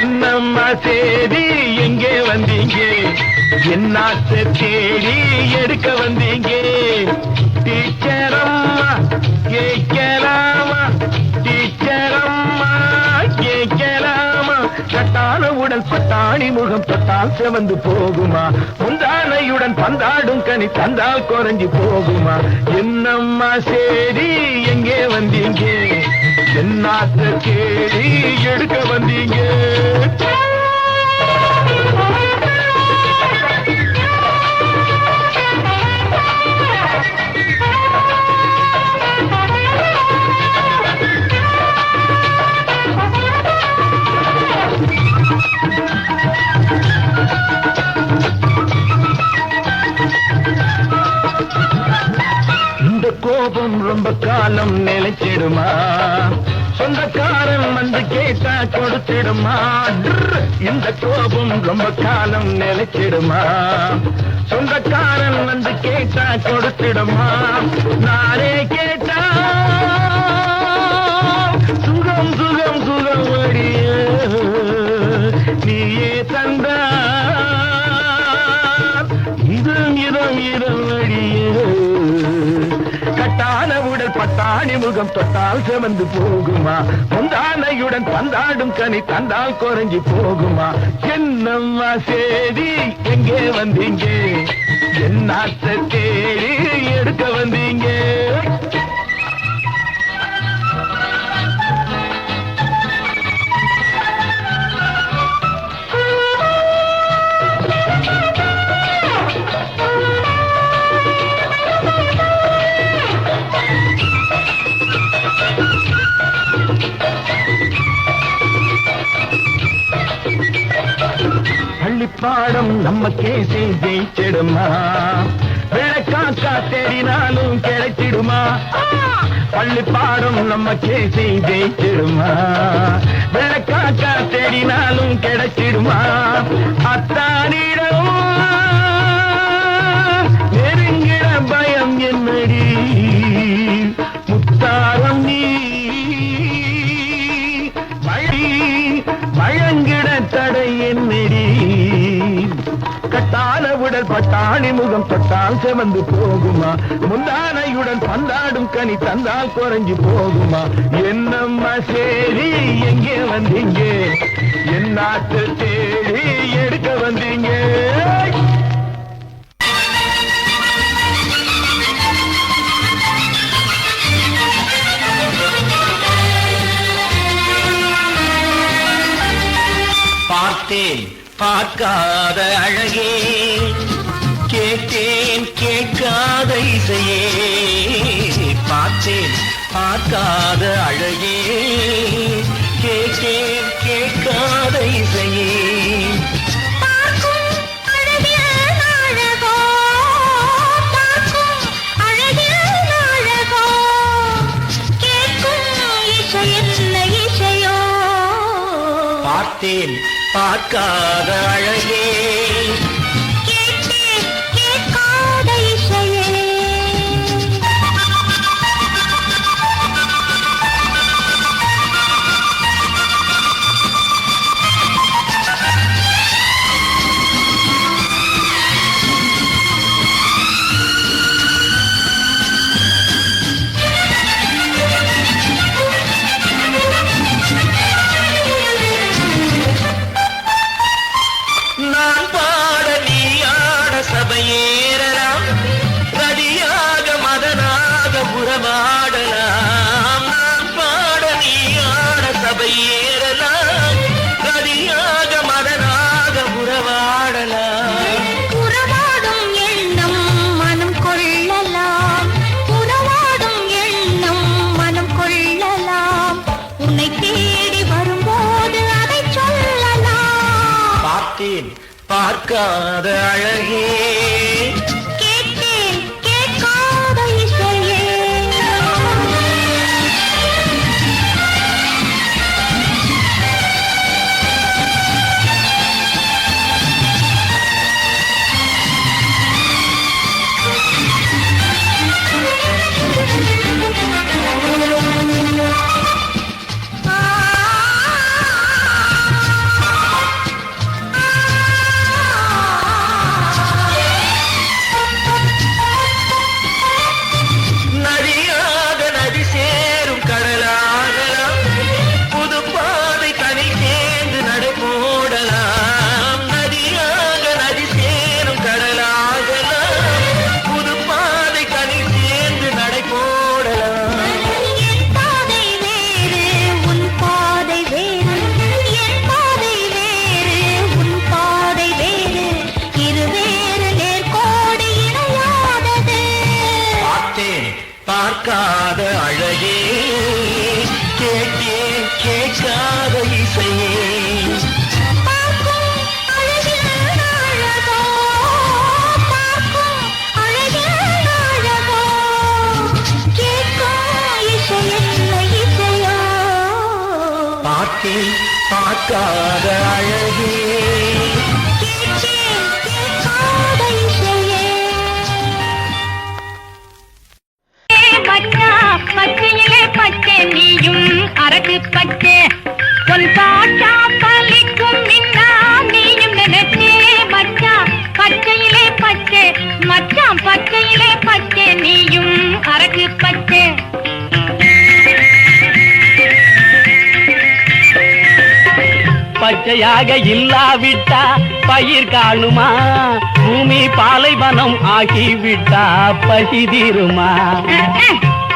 என்னம்மா சேதி எங்கே வந்தீங்க? என்னாத்த தேடி எடுக்க வந்தீங்க. டீச்சரம்மா கேட்கலாமா? டீச்சர் கட்டான உடல் பட்டாணி முகம் தொட்டால் செவந்து போகுமா? முந்தானையுடன் பந்தாடும் கனி தந்தால் குறைஞ்சு போகுமா? என்னம்மா சேரி எங்கே வந்தீங்க? என்னாத்த கேடி எடுக்க வந்தீங்க? கோபம் ரொம்ப காலம் நிலைச்சிடுமா? சொந்தக்காரன் வந்து கேட்டா கொடுத்திடுமா? இந்த கோபம் ரொம்ப காலம் நிலைச்சிடுமா? சொந்தக்காரன் வந்து கேட்டா கொடுத்திடுமா? நானே கேட்டா. சுகம் சுகம் சுகம் அடிய நீயே தந்தா. இதம் இதம் இதம் அடிய உடல் பட்டாணி முகம் தொட்டால் செவந்து போகுமா? பொந்தானையுடன் பந்தாடும் கனி தந்தால் குறைஞ்சி போகுமா? என்னம்மா சேதி எங்கே வந்தீங்க? என்னாத்த தேடி எடுக்க வந்தீங்க? பாடம் நம்ம கேசி ஜெயிச்சிடுமா? விளக்காக்கா தேடினாலும் கிடைச்சிடுமா? பள்ளி பாடம் நம்ம கேசி ஜெயிச்சிடுமா? விளக்காக்கா தேடினாலும் கிடைச்சிடுமா? அத்தானே கட்டான உடல் பட்டாணி முகம் தொட்டால் செவந்து போகுமா? முந்தானையுடன் பந்தாடும் கனி தந்தால் குறைஞ்சு போகுமா? என்னம்மா சேரி எங்கே வந்தீங்க? என் நாட்டு தேடி எடுக்க வந்தீங்க. பார்த்தேன். பார்க்காத அழகே. கேட்டேன் கேட்காத இசையே. பார்த்தேன் பார்க்காத அழகே. கேட்டேன் கேட்காத இசையே. பார்த்தேன் பார்க்காத அழகே. பார்க்காத அழகே. பார்க்காத அழகே. பச்சையாக இல்லாவிட்டா பயிர் காணுமா? பூமி பாலைவனம் ஆகிவிட்டா பகிதீருமா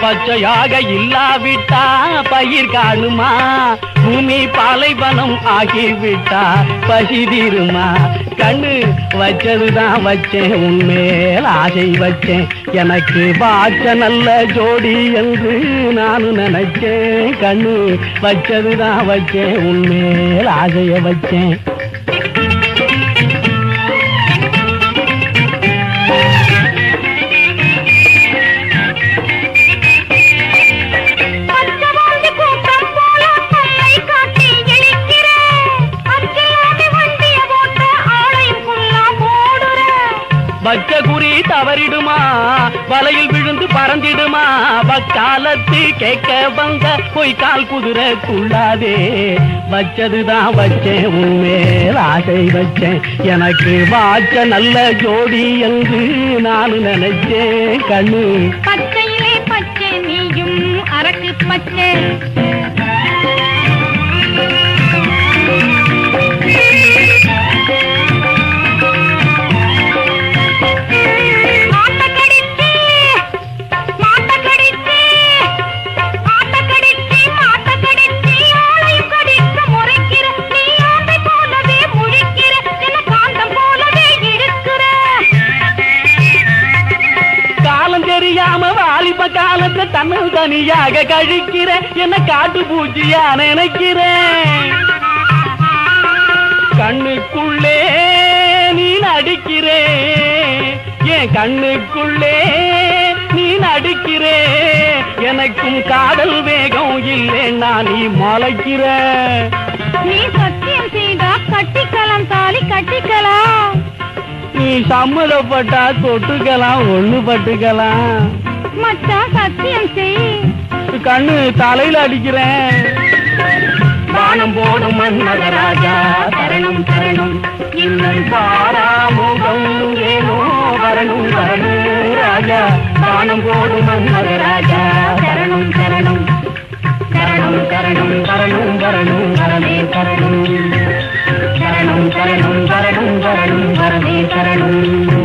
பச்சையாக இல்லாவிட்டா பயிர் காணுமா? பூமி பாலைவனம் ஆகிவிட்டா பசிதீருமா கண்ணு வச்சதுதான் வச்சேன் உன்மேல் ஆசை வச்சேன். எனக்கு வாச்ச நல்ல ஜோடி என்று நானும் நினைச்சேன். கண்ணு வச்சதுதான் வச்சேன் உன்மேல் ஆசைய வச்சேன். விழுந்து பறந்திடுமா வக்காலத்து கேட்க வந்த போய் கால் குதிரை குள்ளாதே வச்சதுதான் வச்சேன் உன்மேல் ஆசை வச்சேன். எனக்கு வாச்ச நல்ல ஜோடி என்று நான் நினைச்சேன் கண்ணு. பச்சையிலே பச்சை நீயும் அரக்கு பச்சை. தனியாக கழிக்கிற என்ன காட்டு பூச்சியா நினைக்கிறேன். கண்ணுக்குள்ளே நீ நடிக்கிறே என் கண்ணுக்குள்ளே நீ நடிக்கிறே எனக்கும் காதல் வேகம் இல்லைன்னா நீ மலைக்கிற. நீ சத்தியம் செய்தா கட்டிக்கலாம் தாலி கட்டிக்கலாம். நீ சம்மதப்பட்டா தொட்டுக்கலாம் ஒண்ணு பட்டுக்கலாம். மச்சா சத்தியம் செய். கண்ணு தலையில அடிக்கிறேன். வானம் போடும் மன்மதராஜா தரணும் தரணும். இன்னும் பாராமுகம் ஏனோ வரணும் வரணும் ராஜா. வானம் போடும் மன்மதராஜா தரணும் தரணும். தரணும் தரணும் தரணும் வரணும் வரமே தரணும். தரணும் தரணும் வரணும் வரணும் வரமே தரணும்.